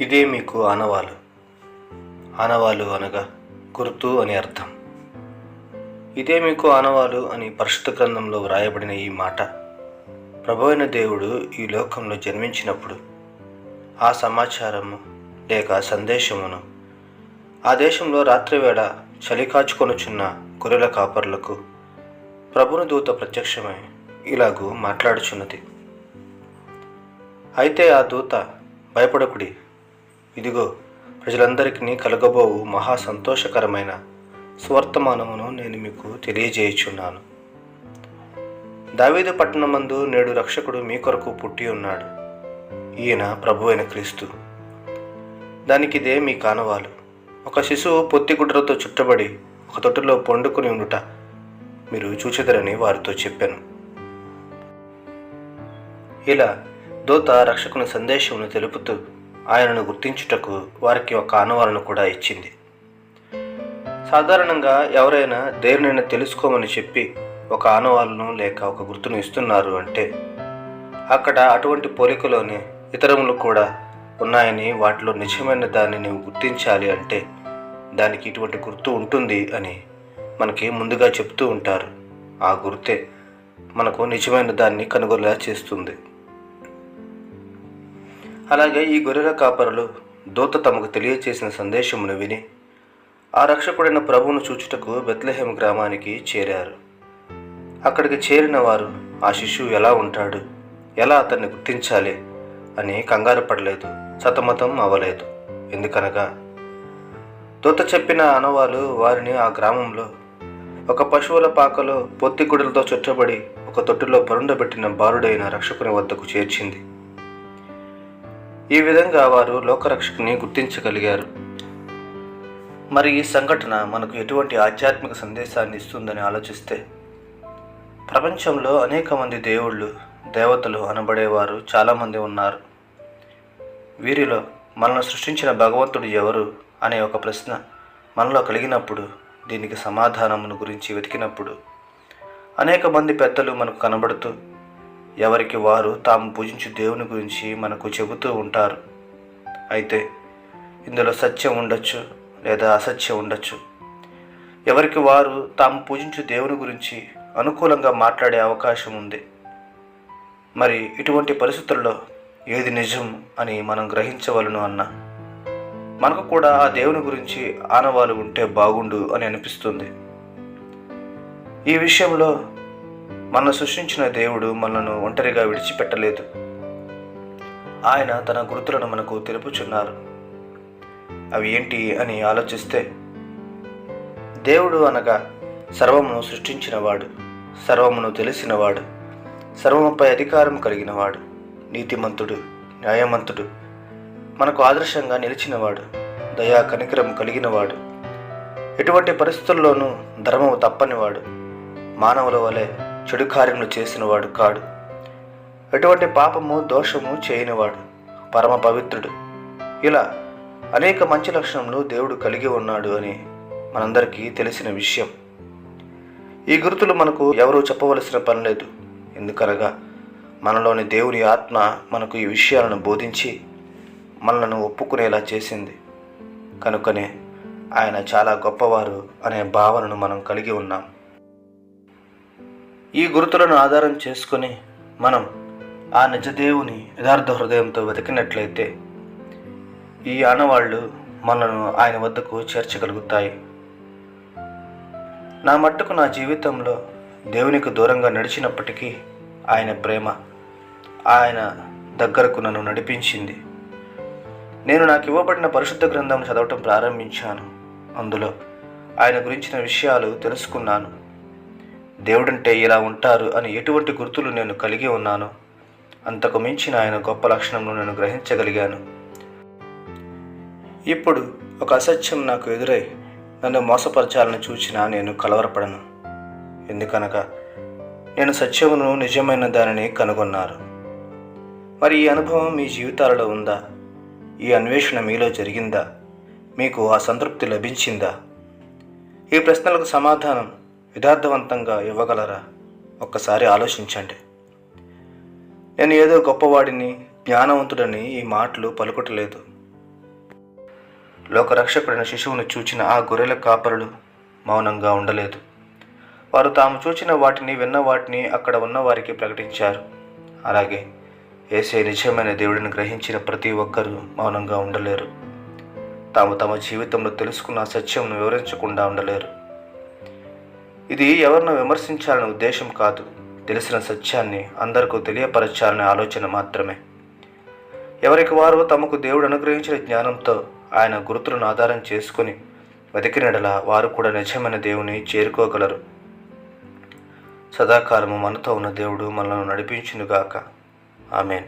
ఇదే మీకు ఆనవాలు. ఆనవాలు అనగా గుర్తు అని అర్థం. ఇదే మీకు ఆనవాలు అని పరిశుద్ధ గ్రంథంలో వ్రాయబడిన ఈ మాట. ప్రభు అయిన దేవుడు ఈ లోకంలో జన్మించినప్పుడు ఆ సమాచారము లేక సందేశమును ఆ దేశంలో రాత్రివేళ చలి కాచుకొనుచున్న గొర్రెల కాపర్లకు ప్రభుని దూత ప్రత్యక్షమై ఇలాగూ మాట్లాడుచున్నది. అయితే ఆ దూత భయపడకుడి. ఇదిగో ప్రజలందరికీ కలగబోవు మహా సంతోషకరమైన స్వర్తమానమును నేను మీకు తెలియజేయుచున్నాను. దావీదు పట్టణమందు నేడు రక్షకుడు మీ కొరకు పుట్టి ఉన్నాడు. ఈయన ప్రభు అయిన క్రీస్తు. దానికిదే మీ కానవాలు. ఒక శిశువు పొత్తిగుడ్రతో చుట్టబడి ఒక తొట్టులో పండుకుని ఉండుట మీరు చూచెదరని వారితో చెప్పాను. ఇలా దూత రక్షకుని సందేశమును తెలుపుతూ ఆయనను గుర్తించుటకు వారికి ఒక అనువరణ కూడా ఇచ్చింది. సాధారణంగా ఎవరైనా దేవునైనా తెలుసుకోమని చెప్పి ఒక ఆనవాళ్ళను లేక ఒక గుర్తును ఇస్తున్నారు అంటే అక్కడ అటువంటి పోలికలోనే ఇతరములు కూడా ఉన్నాయని వాటిలో నిజమైన దాన్ని గుర్తించాలి అంటే దానికి ఇటువంటి గుర్తు ఉంటుంది అని మనకి ముందుగా చెప్తూ ఉంటారు. ఆ గుర్తే మనకు నిజమైన దాన్ని కనుగొనేలా చేస్తుంది. అలాగే ఈ గొర్రెల కాపరులు దూత తమకు తెలియచేసిన సందేశమును విని ఆ రక్షకుడైన ప్రభువును చూచుటకు బెత్లెహేం గ్రామానికి చేరారు. అక్కడికి చేరిన వారు ఆ శిశువు ఎలా ఉంటాడు? ఎలా అతన్ని గుర్తించాలి? అని కంగారు పడలేదు సతమతం అవ్వలేదు. ఎందుకనగా దూత చెప్పిన అనవాలు వారిని ఆ గ్రామంలో ఒక పశువుల పాకలో పొత్తిగుడులతో చుట్టబడి ఒక తొట్టులో పరుండబెట్టిన బారుడైన రక్షకుని వద్దకు చేర్చింది. ఈ విధంగా వారు లోకరక్షకుని గుర్తించగలిగారు. మరి ఈ సంఘటన మనకు ఎటువంటి ఆధ్యాత్మిక సందేశాన్ని ఇస్తుందని ఆలోచిస్తే? ప్రపంచంలో అనేక మంది దేవుళ్ళు దేవతలు అనబడేవారు చాలామంది ఉన్నారు. వీరిలో మనల్ని సృష్టించిన భగవంతుడు ఎవరు అనే ఒక ప్రశ్న మనలో కలిగినప్పుడు దీనికి సమాధానమును గురించి వెతికినప్పుడు అనేక మంది పెద్దలు మనకు కనబడుతూ ఎవరికి వారు తాము పూజించు దేవుని గురించి మనకు చెబుతూ ఉంటారు. అయితే ఇందులో సత్యం ఉండొచ్చు లేదా అసత్యం ఉండొచ్చు. ఎవరికి వారు తాము పూజించు దేవుని గురించి అనుకూలంగా మాట్లాడే అవకాశం ఉంది. మరి ఇటువంటి పరిస్థితుల్లో ఏది నిజం అని మనం గ్రహించవలను అన్న? మనకు కూడా ఆ దేవుని గురించి ఆనవాలు ఉంటే బాగుండు అని అనిపిస్తుంది. ఈ విషయంలో మన సృష్టించిన దేవుడు మనను ఒంటరిగా విడిచిపెట్టలేదు. ఆయన తన గుర్తులను మనకు తెలుపుచున్నారు. అవి ఏంటి అని ఆలోచిస్తే దేవుడు అనగా సర్వమును సృష్టించినవాడు సర్వమును తెలిసినవాడు సర్వముపై అధికారం కలిగినవాడు నీతిమంతుడు న్యాయమంతుడు మనకు ఆదర్శంగా నిలిచినవాడు దయా కనికరం కలిగినవాడు ఎటువంటి పరిస్థితుల్లోనూ ధర్మము తప్పనివాడు మానవుల వలె చెడు కార్యములు చేసినవాడు కాడు. ఎటువంటి పాపము దోషము చేయనివాడు పరమ పవిత్రుడు. ఇలా అనేక మంచి లక్షణములు దేవుడు కలిగి ఉన్నాడు అని మనందరికీ తెలిసిన విషయం. ఈ గుర్తులు మనకు ఎవరూ చెప్పవలసిన పని లేదు. ఎందుకనగా మనలోని దేవుని ఆత్మ మనకు ఈ విషయాలను బోధించి మనలను ఒప్పుకునేలా చేసింది. కనుకనే ఆయన చాలా గొప్పవారు అనే భావనను మనం కలిగి ఉన్నాం. ఈ గుర్తులను ఆధారం చేసుకొని మనం ఆ నిజదేవుని యథార్థ హృదయంతో వెతికినట్లయితే ఈ ఆనవాళ్ళు మనను ఆయన వద్దకు చేర్చగలుగుతాయి. నా మట్టుకు నా జీవితంలో దేవునికి దూరంగా నడిచినప్పటికీ ఆయన ప్రేమ ఆయన దగ్గరకు నన్ను నడిపించింది. నేను నాకు ఇవ్వబడిన పరిశుద్ధ గ్రంథం చదవటం ప్రారంభించాను. అందులో ఆయన గురించిన విషయాలు తెలుసుకున్నాను. దేవుడంటే ఇలా ఉంటారు అని ఎటువంటి గుర్తులు నేను కలిగి ఉన్నానో? అంతకు మించిన ఆయన గొప్ప లక్షణంను నేను గ్రహించగలిగాను. ఇప్పుడు ఒక అసత్యం నాకు ఎదురై నన్ను మోసపరచాలని చూచినా నేను కలవరపడను. ఎందుకనగా నేను సత్యమును నిజమైన దానిని కనుగొన్నారు. మరి ఈ అనుభవం మీ జీవితాలలో ఉందా? ఈ అన్వేషణ మీలో జరిగిందా? మీకు ఆ సంతృప్తి లభించిందా? ఈ ప్రశ్నలకు సమాధానం యథార్థవంతంగా ఇవ్వగలరా? ఒక్కసారి ఆలోచించండి. నేను ఏదో గొప్పవాడిని జ్ఞానవంతుడని ఈ మాటలు పలుకుటలేదు. లోకరక్షకుడైన శిశువును చూచిన ఆ గొర్రెల కాపరులు మౌనంగా ఉండలేదు. వారు తాము చూచిన వాటిని విన్న వాటిని అక్కడ ఉన్న వారికి ప్రకటించారు. అలాగే ఏసే నిజమైన దేవుడిని గ్రహించిన ప్రతి ఒక్కరూ మౌనంగా ఉండలేరు. తాము తమ జీవితంలో తెలుసుకున్న సత్యంను వివరించకుండా ఉండలేరు. ఇది ఎవరినో విమర్శించాలనే ఉద్దేశం కాదు. తెలిసిన సత్యాన్ని అందరికీ తెలియపరచాలనే ఆలోచన మాత్రమే. ఎవరికి వారు తమకు దేవుడు అనుగ్రహించిన జ్ఞానంతో ఆయన గురుతులను ఆధారం చేసుకుని వెతికినడల వారు కూడా నిజమైన దేవుని చేరుకోగలరు. సదాకాలము మనతో ఉన్న దేవుడు మనల్ని నడిపించునుగాక. ఆమెన్.